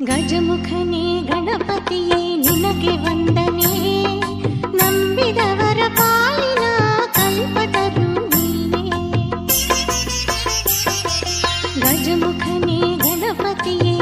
ಗಜಮುಖನೇ ಗಣಪತಿಯೇ ನಿನಗೆ ವಂದನೆ ನಂಬಿದವರ ಪಾಲಿನ ಕಲ್ಪತರು ಗಜಮುಖನೇ ಗಣಪತಿಯೇ